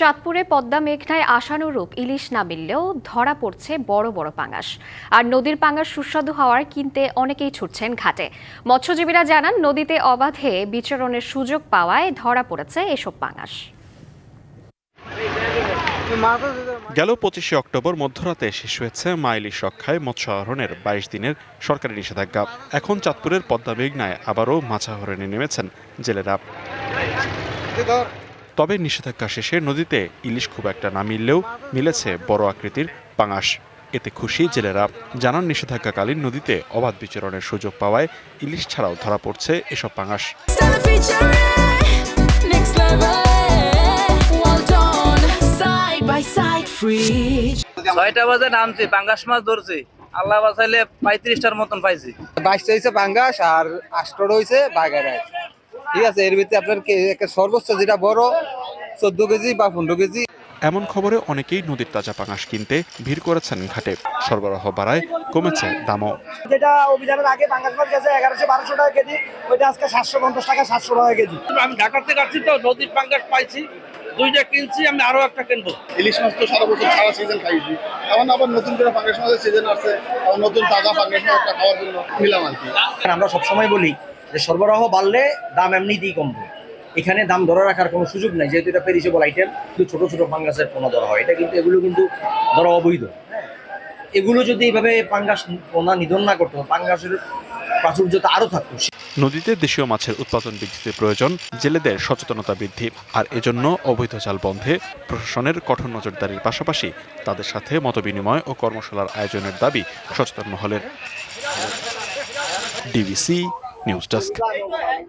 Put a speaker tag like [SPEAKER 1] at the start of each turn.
[SPEAKER 1] চাঁদপুরে পদ্মা মেঘনায় আশানুরূপ ইলিশ না মিললেও ধরা পড়ছে বড় বড় পাঙাশ। আর নদীর পাঙাশ সুস্বাদু হওয়ার কিনতে অনেকেই ছুটছেন ঘাটে। মৎস্যজীবীরা জানান, নদীতে অবাধে বিচরণের সুযোগ পাওয়ায় ধরা পড়েছে এসব পাঙাশ।
[SPEAKER 2] গেল পঁচিশে অক্টোবর, মধ্যরাতে শেষ হয়েছে মা ইলিশ রক্ষায় মৎস্য আহরণের বাইশ দিনের সরকারি নিষেধাজ্ঞা। এখন চাঁদপুরের পদ্মা মেঘনায় আবারও মাছ আহরণে নেমেছেন জেলেরা। তবে নিষেধাজ্ঞা শেষে নদীতে ইলিশ খুব একটা না মিললেও মিলেছে বড় আকৃতির পাঙাশ। এতে খুশি জেলেরা। জানান নিষেধাজ্ঞাকালীন নদীতে অবাধ বিচরণের সুযোগ পাওয়ায় ইলিশ ছাড়াও ধরা পড়ছে এসব পাঙাশ।
[SPEAKER 3] Side, free.
[SPEAKER 4] ছয়টা বাজে নামছি পাঙ্গাস মাছ ধরছি। আল্লাহ বাঁচাইলে পঁয়ত্রিশটার মতন পাইছি।
[SPEAKER 5] বাইশটা হয়েছে পাঙ্গাস আর আষ্টটা হয়েছে বাগেরাই ঠিক আছে এর ভিতরে আপনার কে- একটা সর্বোচ্চ যেটা বড় চোদ্দ কেজি বা পনেরো কেজি?
[SPEAKER 2] এমন খবরে অনেকেই নদীর তাজা পাঙাশ কিনতে ভিড় করেছেন ঘাটে। সরবরাহ বাড়ায় কমেছে দামও।
[SPEAKER 6] যেটা অভিযানের আগে পাঙ্গাস মাছ গেছে এগারোশো বারোশো টাকা কেজি ওইটা আজকে সাতশো পঞ্চাশ টাকা সাতশো টাকা কেজি।
[SPEAKER 4] আমি ঢাকা থেকে আসছি তো নদীর পাঙ্গাস পাইছি দুইটা কিনছি আমি আরও একটা কিনবো।
[SPEAKER 7] ইলিশ মাছ তো সারা বছর সারা সিজন খাইছি। এখন আবার নতুন করে পাঙ্গাস মাছের সিজন আসছে আবার নতুন তাজা পাঙ্গাস মাছটা খাওয়ার জন্য নিলাম আর কি।
[SPEAKER 6] আমরা সবসময় বলি যে সরবরাহ বাড়লে দাম এমনিতেই কমবে এখানে দাম ধরে রাখার কোনো সুযোগ নাই, যেহেতু এটা পেরিসেবল আইটেম কিন্তু ছোটো ছোটো পাঙ্গাসের পোনা ধরা হয়। এটা কিন্তু এগুলো কিন্তু ধরা অবৈধ? এগুলো যদি এইভাবে পাঙ্গাস পোনা নিধন না করতো পাঙ্গাসের প্রাচুর্যতা আরও থাকতো।
[SPEAKER 2] নদীতে দেশীয় মাছের উৎপাদন বৃদ্ধিতে প্রয়োজন, জেলেদের সচেতনতা বৃদ্ধি, আর এজন্য অবৈধ জাল বন্ধে প্রশাসনের কঠোর নজরদারির পাশাপাশি তাদের সাথে মতবিনিময় ও কর্মশালার আয়োজনের দাবি সচেতন মহলের। DBC Newsdesk.